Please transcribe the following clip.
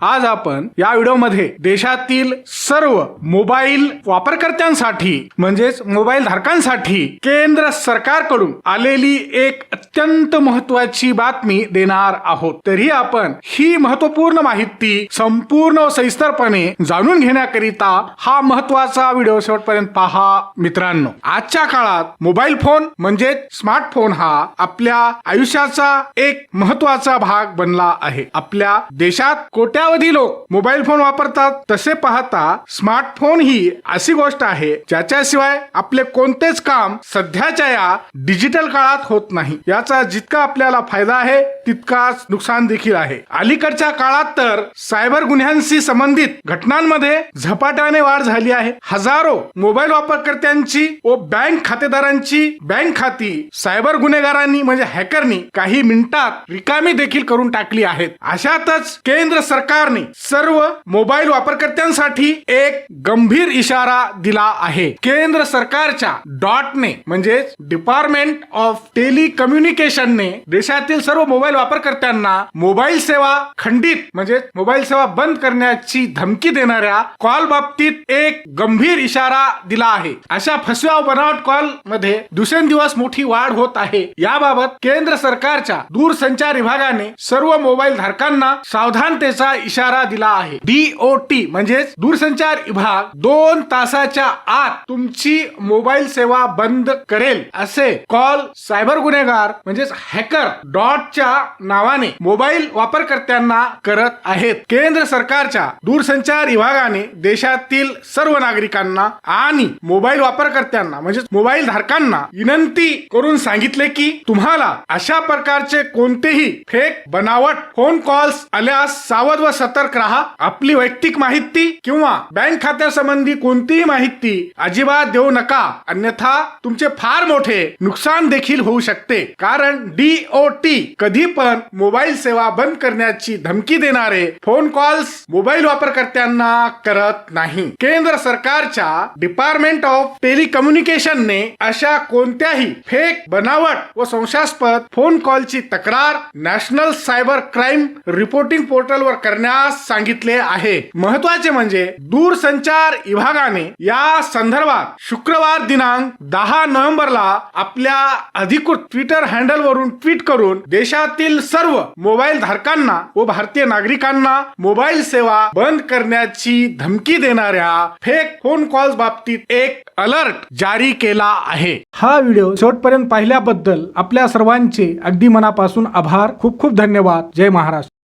आज आपण या व्हिडिओमध्ये देशातील सर्व मोबाईल वापरकर्त्यांसाठी म्हणजेच मोबाईल धारकांसाठी केंद्र सरकारकडून आलेली एक अत्यंत महत्वाची बातमी देणार आहोत. तरी आपण ही महत्त्वपूर्ण माहिती संपूर्ण व सविस्तरपणे जाणून घेण्याकरिता हा महत्त्वाचा व्हिडिओ शेवटपर्यंत पहा मित्रांनो. आजच्या काळात मोबाईल फोन म्हणजेच स्मार्टफोन हा आपल्या आयुष्याचा एक महत्त्वाचा भाग बनला आहे. आपल्या देशात कोट्या कोट्यावधी लोक मोबाईल फोन वापरतात तसे पाहता स्मार्टफोन ही अशी गोष्ट आहे ज्याच्याशिवाय आपले कोणतेच काम सध्याच्या या डिजिटल काळात होत नाही. याचा जितका आपल्याला फायदा आहे तितकाच नुकसान देखील आहे. अलीकडच्या काळात तर सायबर गुन्ह्यांशी संबंधित घटनांमध्ये झपाट्याने वाढ झाली आहे. हजारो मोबाईल वापरकर्त्यांची व बँक खातेदारांची बँक खाती सायबर गुन्हेगारांनी म्हणजे हॅकरनी काही मिनिटात रिकामी देखील करून टाकली आहेत. अशातच केंद्र सरकार सरकारने सर्व मोबाईल वापरकर्त्यांसाठी एक गंभीर इशारा दिला आहे. केंद्र सरकारच्या डॉटने म्हणजेच डिपार्टमेंट ऑफ टेलिकम्युनिकेशनने देशातील सर्व मोबाईल वापरकर्त्यांना मोबाईल सेवा खंडित म्हणजे मोबाईल सेवा बंद करण्याची धमकी देणाऱ्या कॉल बाबतीत एक गंभीर इशारा दिला आहे. अशा फसव्या बनावट कॉलमध्ये दिवसेंदिवस मोठी वाढ होत आहे. याबाबत केंद्र सरकारच्या दूरसंचार विभागाने सर्व मोबाईल धारकांना सावधानतेचा इशारा दिला आहे. डीओटी म्हणजेच दूरसंचार विभाग दोन तासाच्या आत तुमची मोबाईल सेवा बंद करेल असे कॉल सायबर गुन्हेगार म्हणजेच हॅकर डॉटच्या नावाने मोबाईल वापरकर्त्यांना करत आहेत. केंद्र सरकारच्या दूरसंचार विभागाने देशातील सर्व नागरिकांना आणि मोबाईल वापरकर्त्यांना म्हणजेच मोबाईल धारकांना विनंती करून सांगितले की तुम्हाला अशा प्रकारचे कोणतेही फेक बनावट फोन कॉल्स आल्यास सावध व सतर्क राहा. आपली वैयक्तिक माहिती किंवा बँक खात्यासंबंधी कोणतीही माहिती अजिबात देऊ नका. अन्यथा तुमचे फार मोठे नुकसान देखील होऊ शकते. कारण डीओटी कधी पण मोबाईल सेवा बंद करण्याची धमकी देणारे फोन कॉल्स मोबाईल वापरकर्त्यांना करत नाही. केंद्र सरकारच्या डिपार्टमेंट ऑफ टेलिकम्युनिकेशनने अशा कोणत्याही फेक बनावट व संशयास्पद फोन कॉलची तक्रार नॅशनल सायबर क्राईम रिपोर्टिंग पोर्टलवर करण्यास सांगितले आहे. महत्त्वाचे म्हणजे दूरसंचार विभागाने या संदर्भात शुक्रवार दिनांक दहा नोव्हेंबरला आपल्या अधिकृत ट्विटर हँडल वरून ट्विट करून देशातील सर्व मोबाईल धारकांना व भारतीय नागरिकांना मोबाईल सेवा बंद करण्याची धमकी देणाऱ्या फेक फोन कॉल्स बाबतीत एक अलर्ट जारी केला आहे. हा व्हिडिओ शेवटपर्यंत पाहिल्याबद्दल आपल्या सर्वांचे अगदी मनापासून आभार. खूप खूप धन्यवाद. जय महाराष्ट्र.